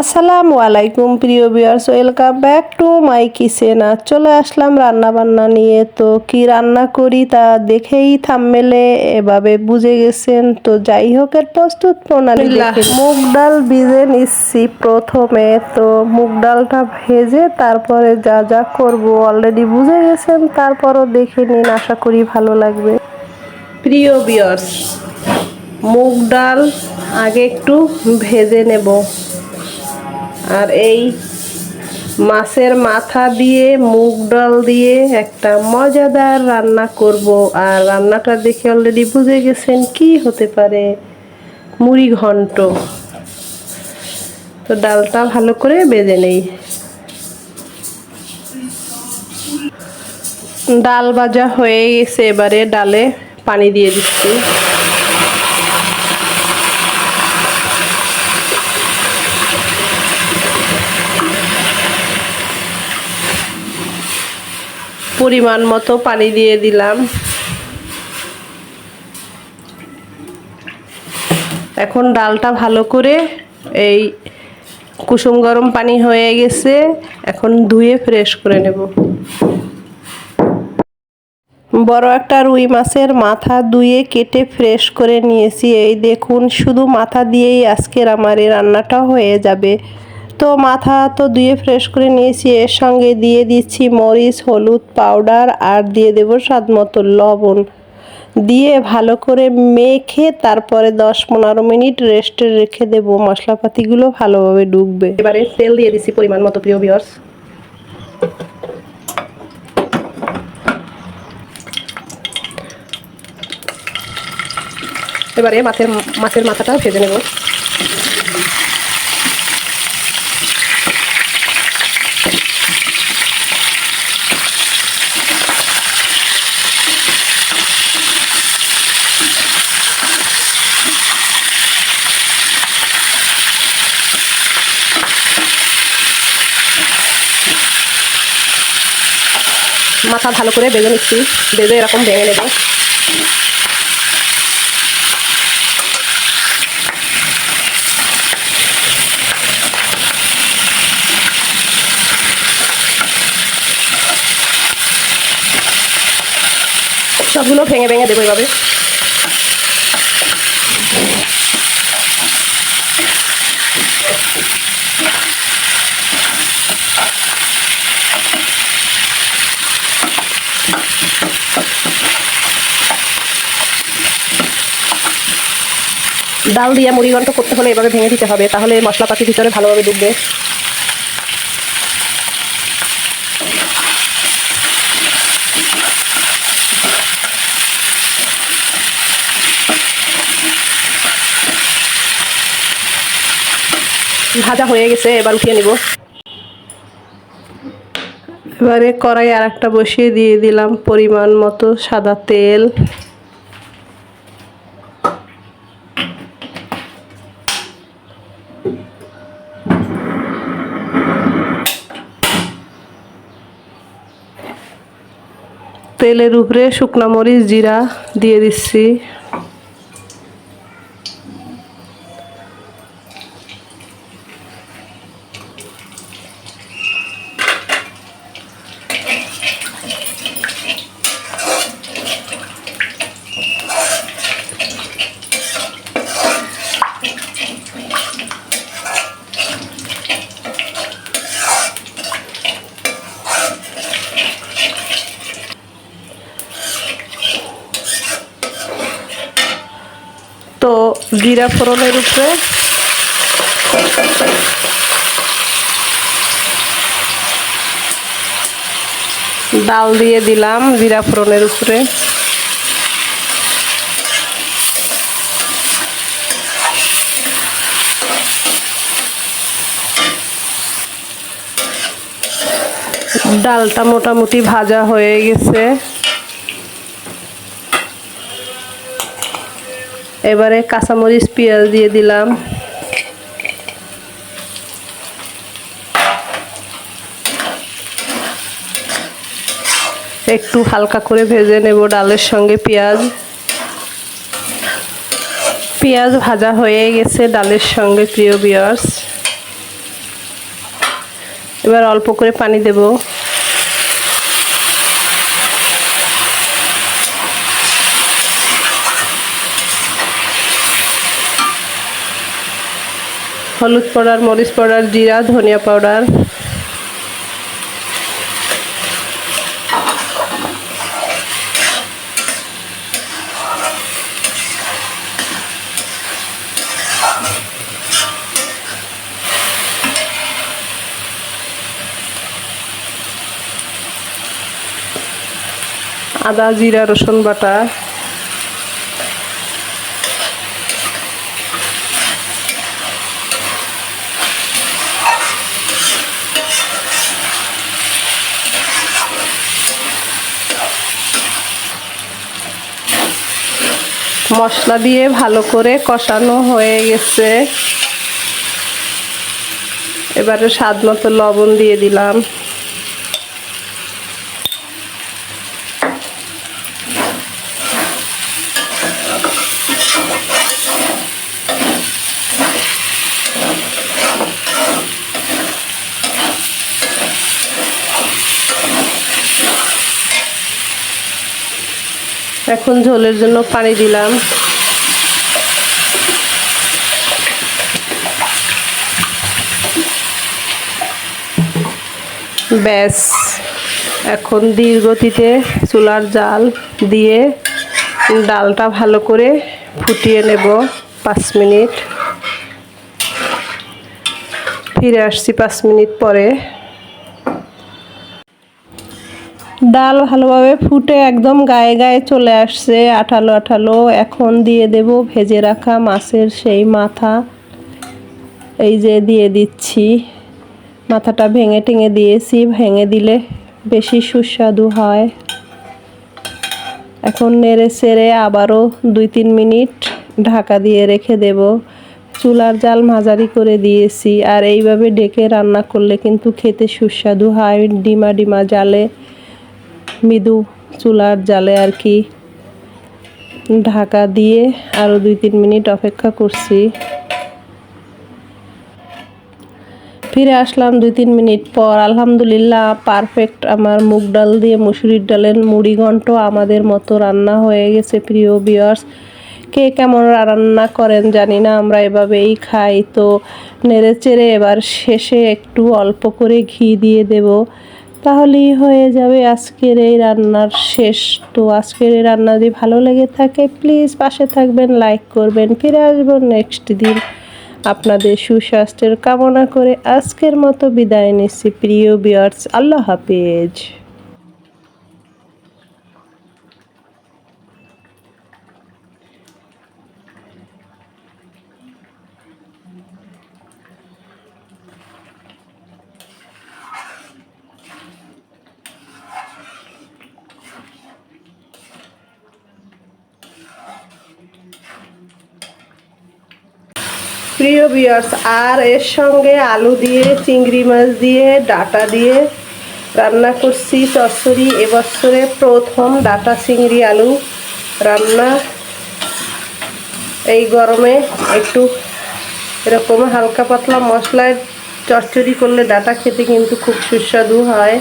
আসসালামু আলাইকুম প্রিয় viewers welcome back to my kitchen আর চলে আসলাম রান্না বান্না নিয়ে। তো কি রান্না করি তা দেখেই থামমেলে এভাবে বুঝে গেছেন। তো যাই হোক এর প্রস্তুত প্রণালী দেখে। মুগ ডাল ভিজে নিচ্ছি প্রথমে। তো মুগ ডালটা ভেজে তারপরে যা যা করব অলরেডি বুঝে গেছেন তারপরও দেখে নিন আশা করি ভালো লাগবে। প্রিয় ভিউয়ার্স মুগ ডাল আগে একটু ভেজে নেব। আর এই মাছের মাথা দিয়ে, মুগ ডাল দিয়ে একটা মজাদার রান্না করব। আর রান্নাটা দেখে অলরেডি বুঝে গেছেন কি হতে পারে। মুড়ি ঘন্ট। তো ডালটা ভালো করে বেজে নেই। ডাল ভাজা হয়ে গেছে, এবারে ডালে পানি দিয়ে দিচ্ছি। পরিমাণ মতো পানি দিয়ে দিলাম। এখন ডালটা ভালো করে এই কুসুম গরম পানি হয়ে গেছে, এখন ধুয়ে ফ্রেশ করে নেব। বড় একটা রুই মাছের মাথা ধুয়ে কেটে ফ্রেশ করে নিয়েছি। এই দেখুন, শুধু মাথা দিয়েই আজকের আমার এই রান্নাটা হয়ে যাবে। তো মাথা তো ধুয়ে ফ্রেশ করে নিয়েছি। এর সঙ্গে দিয়ে দিচ্ছি মরিচ, হলুদ পাউডার আর দিয়ে দেবো স্বাদ মতো লবণ। দিয়ে ভালো করে মেখে তারপরে দশ পনেরো মিনিট রেস্টে রেখে দেবো। মশলাপাতিগুলো ভালোভাবে ডুববে। এবারে তেল দিয়ে দিচ্ছি পরিমাণ মতো, প্রিয় ভিওর্স এবারে মাছের মাছের মাথাটা ভেজে নেব। মাথা ভালো করে বেজে নিচ্ছি। বেজে এরকম ভেঙে নেব। সবগুলো ভেঙে ভেঙে দেবো এভাবে। ডাল দিয়ে মুড়ি ঘন্ট করতে হলে এভাবে ভেঙে দিতে হবে, তাহলে মশলাপাতি ভিতরে ভালোভাবে ডুববে। ভাজা হয়ে গেছে, এবার উঠিয়ে নিব। এবারে কড়াই আর একটা বসিয়ে দিয়ে দিলাম পরিমাণ মতো সাদা তেল। তেলের উপরে শুকনা মরিচ জিরা দিয়ে দিচ্ছি তো জিরা ফোড়নের উপরে। ডাল দিয়ে দিলাম জিরা ফোড়নের উপরে। ডালটা মোটামুটি ভাজা হয়ে গেছে। এবারে কাঁচামরিচ, পেঁয়াজ দিয়ে দিলাম। একটু হালকা করে ভেজে নেব ডালের সঙ্গে পেঁয়াজ। পেঁয়াজ ভাজা হয়ে গেছে ডালের সঙ্গে, প্রিয় বিয়ার্স এবার অল্প করে পানি দেব। হলুদ পাউডার মরিচ পাউডার জিরা ধনিয়া পাউডার। আদা জিরা রসুন বাটা। মশলা দিয়ে ভালো করে কষানো হয়ে গেছে। এবারে স্বাদ মতো লবণ দিয়ে দিলাম। এখন ঝোলের জন্য পানি দিলাম। ব্যাস, এখন গতিতে চুলার জাল দিয়ে ডালটা ভালো করে ফুটিয়ে নেব পাঁচ মিনিট। ফিরে আসছি পাঁচ মিনিট পরে। ডাল ভালোভাবে ফুটে একদম গায়ে গায়ে চলে আসছে, আঠালো আঠালো। এখন দিয়ে দেব ভেজে রাখা মাছের সেই মাথা। এই যে দিয়ে দিচ্ছি। মাথাটা ভেঙে টেঙে দিয়েছি। ভেঙে দিলে বেশি সুস্বাদু হয়। এখন নেড়ে চেড়ে আবারও দুই তিন মিনিট ঢাকা দিয়ে রেখে দেব। চুলার জাল মাঝারি করে দিয়েছি। আর এইভাবে ডেকে রান্না করলে কিন্তু খেতে সুস্বাদু হয়। ডিমা ডিমা জালে মৃদু চুলার জালে আর কি ঢাকা দিয়ে আরও দুই তিন মিনিট অপেক্ষা করছি। ফিরে আসলাম দুই তিন মিনিট পর। আলহামদুলিল্লাহ পারফেক্ট আমার মুগ ডাল দিয়ে মুসুরির ডালের মুড়ি ঘন্ট আমাদের মতো রান্না হয়ে গেছে প্রিয় বিয়ার্স কে কেমন রান্না করেন জানি না, আমরা এভাবেই খাই। তো নেড়ে চেড়ে এবার শেষে একটু অল্প করে ঘি দিয়ে দেব। তাহলেই হয়ে যাবে আজকের এই রান্নার শেষ। তো আজকের এই রান্না যদি ভালো লেগে থাকে প্লিজ পাশে থাকবেন লাইক করবেন, ফিরে আসব নেক্সট দিন আপনাদের সুস্বাস্থ্যের কামনা করে আজকের মতো বিদায় নিচ্ছি, প্রিয় বিয়ার্স আল্লাহ হাফেজ। প্রিয় বিয়ার্স আর এর সঙ্গে আলু দিয়ে, চিংড়ি মাছ দিয়ে, ডাটা দিয়ে রান্না করছি চচ্চড়ি। এবছরে প্রথম ডাটা চিংড়ি আলু রান্না। এই গরমে একটু এরকম হালকা পাতলা মশলায় চচ্চড়ি করলে ডাটা খেতে কিন্তু খুব সুস্বাদু হয়।